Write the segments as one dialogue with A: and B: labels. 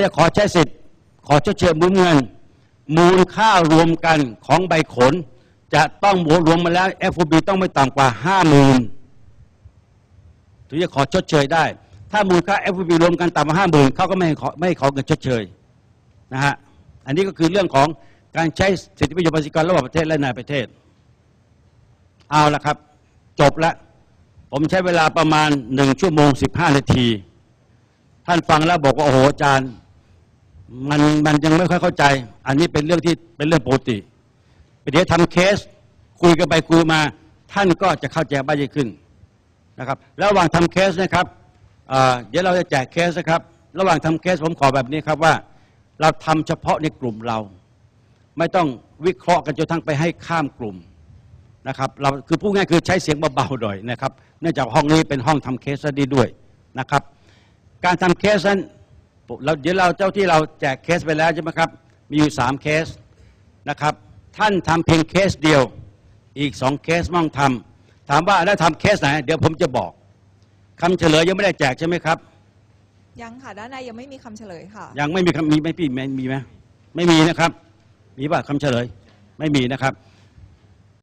A: จะขอใช้สิทธิ์ขอชดเชยหมุนเงิน มูลค่ารวมกันของใบขน จะต้องบวกรวมมาแล้ว FOB ต้องไม่ต่ำกว่าห้าหมื่นถึงจะขอชดเชยได้ ถ้ามูลค่า FOB รวมกันต่ำกว่าห้าหมื่นเขาก็ไม่ให้ขอไม่ให้ขอเงินชดเชยนะฮะอันนี้ก็คือเรื่องของการใช้สิทธิประโยชน์ภาษีกรระหว่างประเทศและในประเทศ เอาละครับ จบละผมใช้เวลาประมาณหนึ่งชั่วโมงสิบห้านาที ท่านฟังแล้วบอกว่าโอ้โหอาจารย์ มันมันยังไม่ค่อยเข้าใจ อันนี้เป็นเรื่องที่เป็นเรื่องปกติเดี๋ยวทำเคส คุยกันไปคุยมา ท่านก็จะเข้าใจบ้างยิ่งขึ้นนะครับ ระหว่างทำเคสนะครับเดี๋ยวเราจะแจกเคสนะครับ ระหว่างทำเคสผมขอแบบนี้ครับว่า เราทำเฉพาะในกลุ่มเรา ไม่ต้องวิเคราะห์กันจนทั้งไปให้ข้ามกลุ่มนะครับ เราคือพูดง่ายคือใช้เสียงเบาๆหน่อยนะครับ เนื่องจากห้องนี้เป็นห้องทำเคสดีด้วยนะครับ การทำเคสนั้น เราเดี๋ยวเราเจ้าที่เราแจกเคสไปแล้วใช่ไหมครับ มีอยู่3เคสนะครับ ท่านทำเพียงเคสเดียว อีก2เคสมั่งทำถามว่าแล้วทำเคสไหน เดี๋ยวผมจะบอกคำเฉลยยังไม่ได้แจกใช่ไหมครับ
B: ยังค่ะด้านในยังไม่มีคำเฉลยค่ะ
A: ยังไม่มีคำมีไหมพี่มีมีไหมไม่มีนะครับ มีป่ะคำเฉลย ไม่มีนะครับ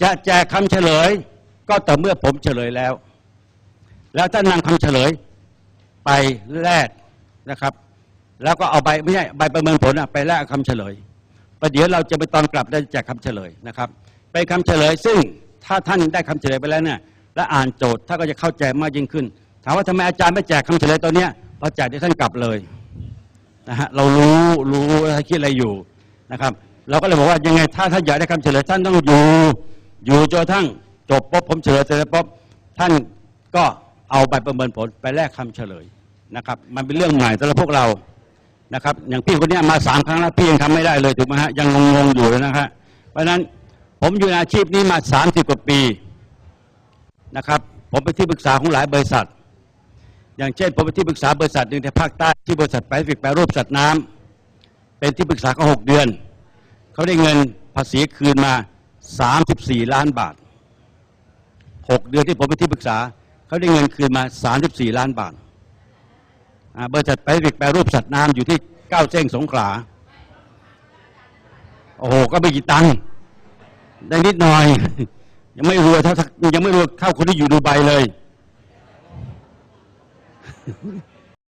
A: จะแจกคำเฉลย ก็ต่อเมื่อผมเฉลยแล้ว แล้วท่านนำคำเฉลยไปแลกนะครับ แล้วก็เอาใบไม่ใช่ใบประเมินผลอะไปแลกคำเฉลยประเดี๋ยวเราจะไปตอนกลับได้แจกคำเฉลยนะครับเป็นคำเฉลยซึ่งถ้าท่านได้คำเฉลยไปแล้วเนี่ยและอ่านโจทย์ท่านก็จะเข้าใจมากยิ่งขึ้น ถามว่าทำไมอาจารย์ไม่แจกคำเฉลยตอนเนี้ยพอแจกเดี๋ยวท่านกลับเลยนะฮะเรารู้รู้ท่านคิดอะไรอยู่นะครับ เราก็เลยบอกว่ายังไงถ้าท่านอยากได้คำเฉลยท่านต้องอยู่ อยู่จนกระทั่งจบปุ๊บผมเฉลยเสร็จแล้วปุ๊บท่านก็เอาใบประเมินผลไปแลกคำเฉลยนะครับ มันเป็นเรื่องใหม่สำหรับพวกเรา นะครับ อย่างพี่คนนี้มาสามครั้งแล้วพี่ยังทำไม่ได้เลยถูกไหมฮะยังงงๆอยู่เลยนะฮะเพราะฉะนั้นผมอยู่ในอาชีพนี้มาสามสิบกว่าปีนะครับ ผมเป็นที่ปรึกษาของหลายบริษัท อย่างเช่น ผมเป็นที่ปรึกษาบริษัทหนึ่งในภาคใต้ที่บริษัทแปซิฟิกแปรรูปสัตว์น้ำเป็นที่ปรึกษาเขาหกเดือน เขาได้เงินภาษีคืนมา34ล้านบาท6เดือนที่ผมเป็นที่ปรึกษา เขาได้เงินคืนมา34ล้านบาท บริษัทไปริกแปรรูปสัตว์น้ำอยู่ที่เก้าเส้งสงขลาโอ้โหก็ไม่กี่ตังค์ได้นิดหน่อย ยังไม่รวยเท่ายังไม่รวยเท่าคนที่อยู่ดูไบเลย